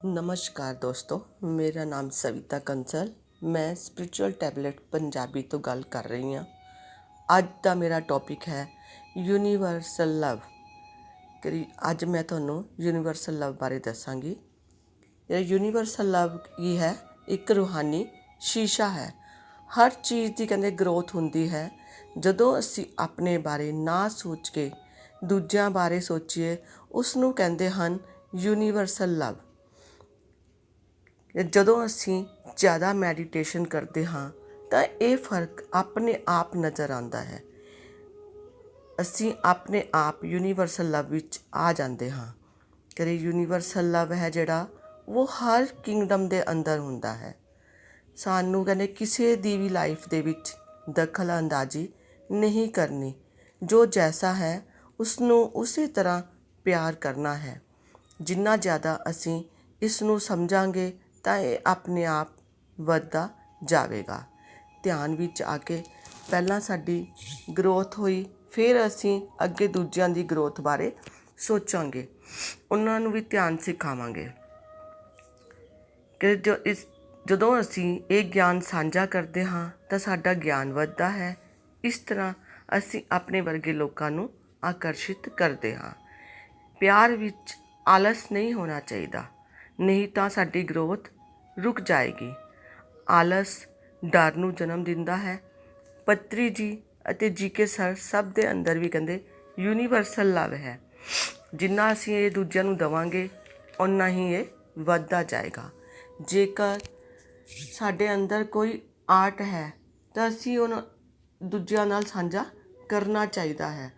ਨਮਸਕਾਰ ਦੋਸਤੋ ਮੇਰਾ ਨਾਮ ਸਵਿਤਾ ਕੰਸਲ ਮੈਂ ਸਪਿਰਚੁਅਲ ਟੈਬਲੇਟ ਪੰਜਾਬੀ ਤੋਂ ਗੱਲ ਕਰ ਰਹੀ ਹਾਂ ਅੱਜ ਦਾ ਮੇਰਾ ਟੌਪਿਕ ਹੈ ਯੂਨੀਵਰਸਲ ਲਵ ਕਰੀ ਅੱਜ ਮੈਂ ਤੁਹਾਨੂੰ ਯੂਨੀਵਰਸਲ ਲਵ ਬਾਰੇ ਦੱਸਾਂਗੀ ਇਹ ਯੂਨੀਵਰਸਲ ਲਵ ਕੀ ਹੈ ਇੱਕ ਰੂਹਾਨੀ ਸ਼ੀਸ਼ਾ ਹੈ ਹਰ ਚੀਜ਼ ਦੀ ਕਹਿੰਦੇ ਗਰੋਥ ਹੁੰਦੀ ਹੈ ਜਦੋਂ ਅਸੀਂ ਆਪਣੇ ਬਾਰੇ ਨਾ ਸੋਚ ਕੇ ਦੂਜਿਆਂ ਬਾਰੇ ਸੋਚੀਏ ਉਸ ਨੂੰ ਕਹਿੰਦੇ ਹਨ ਯੂਨੀਵਰਸਲ ਲਵ ਜਦੋਂ ਅਸੀਂ ਜ਼ਿਆਦਾ ਮੈਡੀਟੇਸ਼ਨ ਕਰਦੇ ਹਾਂ, ਤਾਂ ਇਹ ਫ਼ਰਕ ਆਪਣੇ ਆਪ ਨਜ਼ਰ ਆਉਂਦਾ ਹੈ। ਅਸੀਂ ਆਪਣੇ ਆਪ ਯੂਨੀਵਰਸਲ ਲਵ ਵਿੱਚ ਆ ਜਾਂਦੇ ਹਾਂ। ਕਰੇ ਯੂਨੀਵਰਸਲ ਲਵ ਹੈ ਜਿਹੜਾ, ਉਹ ਹਰ ਕਿੰਗਡਮ ਦੇ ਅੰਦਰ ਹੁੰਦਾ ਹੈ। ਸਾਨੂੰ ਕਹਿੰਦੇ ਕਿਸੇ ਦੀ ਵੀ ਲਾਈਫ ਦੇ ਵਿੱਚ ਦਖਲ ਅੰਦਾਜ਼ੀ ਨਹੀਂ ਕਰਨੀ। ਜੋ ਜੈਸਾ ਹੈ ਉਸ ਨੂੰ ਉਸੇ ਤਰ੍ਹਾਂ ਪਿਆਰ ਕਰਨਾ ਹੈ। ਜਿੰਨਾ ਜ਼ਿਆਦਾ ਅਸੀਂ ਇਸ ਨੂੰ ਸਮਝਾਂਗੇ ਤਾਂ ਇਹ ਆਪਣੇ ਆਪ ਵੱਧਦਾ ਜਾਵੇਗਾ। ਧਿਆਨ ਵਿੱਚ ਆ ਕੇ ਪਹਿਲਾਂ ਸਾਡੀ ਗਰੋਥ ਹੋਈ, ਫਿਰ ਅਸੀਂ ਅੱਗੇ ਦੂਜਿਆਂ ਦੀ ਗਰੋਥ ਬਾਰੇ ਸੋਚਾਂਗੇ। ਉਹਨਾਂ ਨੂੰ ਵੀ ਧਿਆਨ ਸਿਖਾਵਾਂਗੇ ਕਿ ਜੋ ਇਸ, ਜਦੋਂ ਅਸੀਂ ਇਹ ਗਿਆਨ ਸਾਂਝਾ ਕਰਦੇ ਹਾਂ, ਤਾਂ ਸਾਡਾ ਗਿਆਨ ਵੱਧਦਾ ਹੈ। ਇਸ ਤਰ੍ਹਾਂ ਅਸੀਂ ਆਪਣੇ ਵਰਗੇ ਲੋਕਾਂ ਨੂੰ ਆਕਰਸ਼ਿਤ ਕਰਦੇ ਹਾਂ। ਪਿਆਰ ਵਿੱਚ ਆਲਸ ਨਹੀਂ ਹੋਣਾ ਚਾਹੀਦਾ। ਨਹੀਂ ਤਾਂ ਸਾਡੀ ਗਰੋਥ ਰੁਕ ਜਾਏਗੀ। ਆਲਸ ਡਰ ਨੂੰ ਜਨਮ ਦਿੰਦਾ ਹੈ। ਪੱਤਰੀ ਜੀ ਅਤੇ ਜੀਕੇ ਸਰ ਸਭ ਦੇ ਅੰਦਰ ਵੀ ਕਹਿੰਦੇ ਯੂਨੀਵਰਸਲ ਲਵ ਹੈ। ਜਿੰਨਾ ਅਸੀਂ ਇਹ ਦੂਜਿਆਂ ਨੂੰ ਦਵਾਂਗੇ ਉਨਾ ਹੀ ਇਹ ਵੱਧਦਾ ਜਾਏਗਾ। ਜੇਕਰ ਸਾਡੇ ਅੰਦਰ ਕੋਈ ਆਰਟ ਹੈ, ਤਾਂ ਅਸੀਂ ਉਹ ਦੂਜਿਆਂ ਨਾਲ ਸਾਂਝਾ ਕਰਨਾ ਚਾਹੀਦਾ ਹੈ।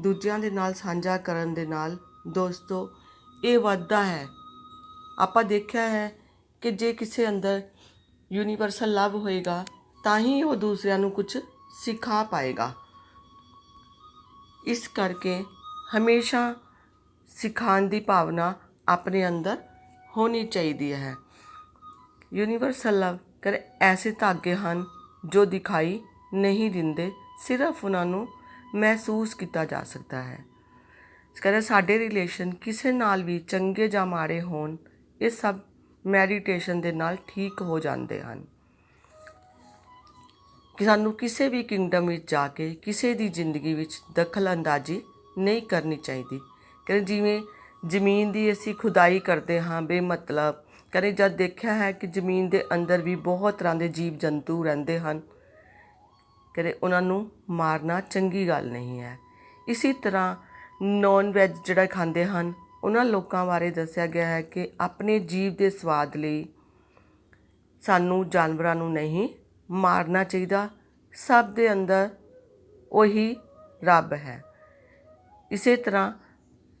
ਦੂਜਿਆਂ ਦੇ ਨਾਲ ਸਾਂਝਾ ਕਰਨ ਦੇ ਨਾਲ ਦੋਸਤੋ, ਇਹ ਵੱਧਦਾ ਹੈ। ਆਪਾਂ ਦੇਖਿਆ ਹੈ ਕਿ ਜੇ ਕਿਸੇ ਅੰਦਰ ਯੂਨੀਵਰਸਲ ਲਵ ਹੋਏਗਾ, ਤਾਂ ਹੀ ਉਹ ਦੂਸਰਿਆਂ ਨੂੰ ਕੁਝ ਸਿਖਾ ਪਾਏਗਾ। ਇਸ ਕਰਕੇ ਹਮੇਸ਼ਾ ਸਿਖਾਉਣ ਦੀ ਭਾਵਨਾ ਆਪਣੇ ਅੰਦਰ ਹੋਣੀ ਚਾਹੀਦੀ ਹੈ। ਯੂਨੀਵਰਸਲ ਲਵ ਕਰ ਐਸੇ ਧਾਗੇ ਹਨ ਜੋ ਦਿਖਾਈ ਨਹੀਂ ਦਿੰਦੇ, ਸਿਰਫ ਉਹਨਾਂ ਨੂੰ ਮਹਿਸੂਸ ਕੀਤਾ ਜਾ ਸਕਦਾ ਹੈ। ਕਹਿੰਦੇ ਸਾਡੇ ਰਿਲੇਸ਼ਨ ਕਿਸੇ ਨਾਲ ਵੀ ਚੰਗੇ ਜਾਂ ਮਾੜੇ ਹੋਣ ਇਹ ਸਭ ਮੈਡੀਟੇਸ਼ਨ ਦੇ ਨਾਲ ਠੀਕ ਹੋ ਜਾਂਦੇ ਹਨ। ਕਿ ਸਾਨੂੰ ਕਿਸੇ ਵੀ ਕਿੰਗਡਮ ਵਿੱਚ ਜਾ ਕੇ, ਕਿਸੇ ਦੀ ਜ਼ਿੰਦਗੀ ਵਿੱਚ ਦਖਲ ਅੰਦਾਜ਼ੀ ਨਹੀਂ ਕਰਨੀ ਚਾਹੀਦੀ। ਕਿ ਜਿਵੇਂ ਜ਼ਮੀਨ ਦੀ ਅਸੀਂ ਖੁਦਾਈ ਕਰਦੇ ਹਾਂ, ਬੇਮਤਲਬ। ਕਰੇ ਜਦ ਦੇਖਿਆ ਹੈ ਕਿ ਜ਼ਮੀਨ ਦੇ ਅੰਦਰ ਵੀ ਬਹੁਤ ਤਰ੍ਹਾਂ ਦੇ ਜੀਵ ਜੰਤੂ ਰਹਿੰਦੇ ਹਨ ਕਰੇ ਉਹਨਾਂ ਨੂੰ ਮਾਰਨਾ ਚੰਗੀ ਗੱਲ ਨਹੀਂ ਹੈ। ਇਸੇ ਤਰ੍ਹਾਂ ਨੌਨ ਵੈਜ ਜਿਹੜਾ ਖਾਂਦੇ ਹਨ ਉਹਨਾਂ ਲੋਕਾਂ ਬਾਰੇ ਦੱਸਿਆ ਗਿਆ ਹੈ ਕਿ ਆਪਣੇ ਜੀਵ ਦੇ ਸਵਾਦ ਲਈ ਸਾਨੂੰ ਜਾਨਵਰਾਂ ਨੂੰ ਨਹੀਂ ਮਾਰਨਾ ਚਾਹੀਦਾ। ਸਭ ਦੇ ਅੰਦਰ ਉਹੀ ਰੱਬ ਹੈ। ਇਸੇ ਤਰ੍ਹਾਂ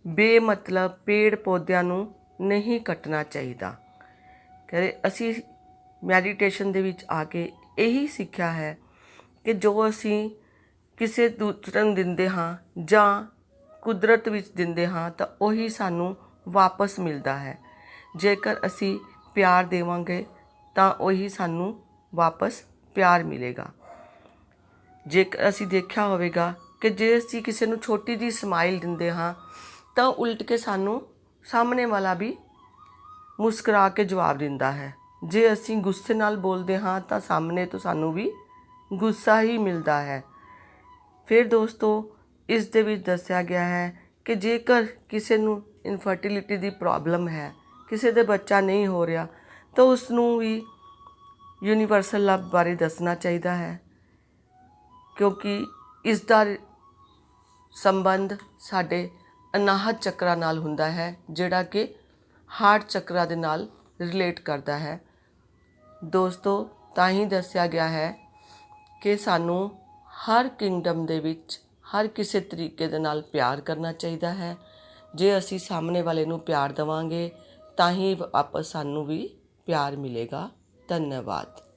ਬੇਮਤਲਬ ਪੇੜ ਪੌਦਿਆਂ ਨੂੰ ਨਹੀਂ ਕੱਟਣਾ ਚਾਹੀਦਾ। ਕਹਿੰਦੇ ਅਸੀਂ ਮੈਡੀਟੇਸ਼ਨ ਦੇ ਵਿੱਚ ਆ ਕੇ ਇਹੀ ਸਿੱਖਿਆ ਹੈ ਕਿ ਜੋ ਅਸੀਂ ਕਿਸੇ ਦੂਸਰੇ ਨੂੰ ਦਿੰਦੇ ਹਾਂ ਜਾਂ ਕੁਦਰਤ ਵਿੱਚ ਦਿੰਦੇ ਹਾਂ ਤਾਂ ਉਹੀ ਸਾਨੂੰ ਵਾਪਸ ਮਿਲਦਾ ਹੈ। ਜੇਕਰ ਅਸੀਂ ਪਿਆਰ ਦੇਵਾਂਗੇ ਤਾਂ ਉਹੀ ਸਾਨੂੰ ਵਾਪਸ ਪਿਆਰ ਮਿਲੇਗਾ। ਜੇਕਰ ਅਸੀਂ ਦੇਖਿਆ ਹੋਵੇਗਾ ਕਿ ਜੇ ਅਸੀਂ ਕਿਸੇ ਨੂੰ ਛੋਟੀ ਜੀ ਸਮਾਈਲ ਦਿੰਦੇ ਹਾਂ ਤਾਂ ਉਲਟ ਕੇ ਸਾਨੂੰ ਸਾਹਮਣੇ ਵਾਲਾ ਵੀ ਮੁਸਕਰਾ ਕੇ ਜਵਾਬ ਦਿੰਦਾ ਹੈ। ਜੇ ਅਸੀਂ ਗੁੱਸੇ ਨਾਲ ਬੋਲਦੇ ਹਾਂ ਤਾਂ ਸਾਹਮਣੇ ਤੋਂ ਸਾਨੂੰ ਵੀ ਗੁੱਸਾ ਹੀ ਮਿਲਦਾ ਹੈ। ਫਿਰ ਦੋਸਤੋ ਇਸ ਦੇ ਵਿੱਚ ਦੱਸਿਆ ਗਿਆ ਹੈ ਕਿ ਜੇਕਰ ਕਿਸੇ ਨੂੰ ਇਨਫਰਟੀਲਿਟੀ ਦੀ ਪ੍ਰੋਬਲਮ ਹੈ, ਕਿਸੇ ਦੇ ਬੱਚਾ ਨਹੀਂ ਹੋ ਰਿਹਾ, ਤਾਂ ਉਸ ਨੂੰ ਵੀ ਯੂਨੀਵਰਸਲ ਲਵ ਬਾਰੇ ਦੱਸਣਾ ਚਾਹੀਦਾ ਹੈ। ਕਿਉਂਕਿ ਇਸ ਦਾ ਸੰਬੰਧ ਸਾਡੇ ਅਨਾਹਤ ਚੱਕਰਾਂ ਨਾਲ ਹੁੰਦਾ ਹੈ, ਜਿਹੜਾ ਕਿ ਹਾਰਟ ਚੱਕਰਾਂ ਦੇ ਨਾਲ ਰਿਲੇਟ ਕਰਦਾ ਹੈ। ਦੋਸਤੋ, ਤਾਂ ਹੀ ਦੱਸਿਆ ਗਿਆ ਹੈ ਕਿ ਸਾਨੂੰ ਹਰ ਕਿੰਗਡਮ ਦੇ ਵਿੱਚ ਹਰ ਕਿਸੇ ਤਰੀਕੇ ਦੇ ਨਾਲ ਪਿਆਰ ਕਰਨਾ ਚਾਹੀਦਾ ਹੈ। ਜੇ ਅਸੀਂ ਸਾਹਮਣੇ ਵਾਲੇ ਨੂੰ ਪਿਆਰ ਦਵਾਂਗੇ, ਤਾਂ ਹੀ ਆਪਸ ਸਾਨੂੰ ਵੀ ਪਿਆਰ ਮਿਲੇਗਾ। ਧੰਨਵਾਦ।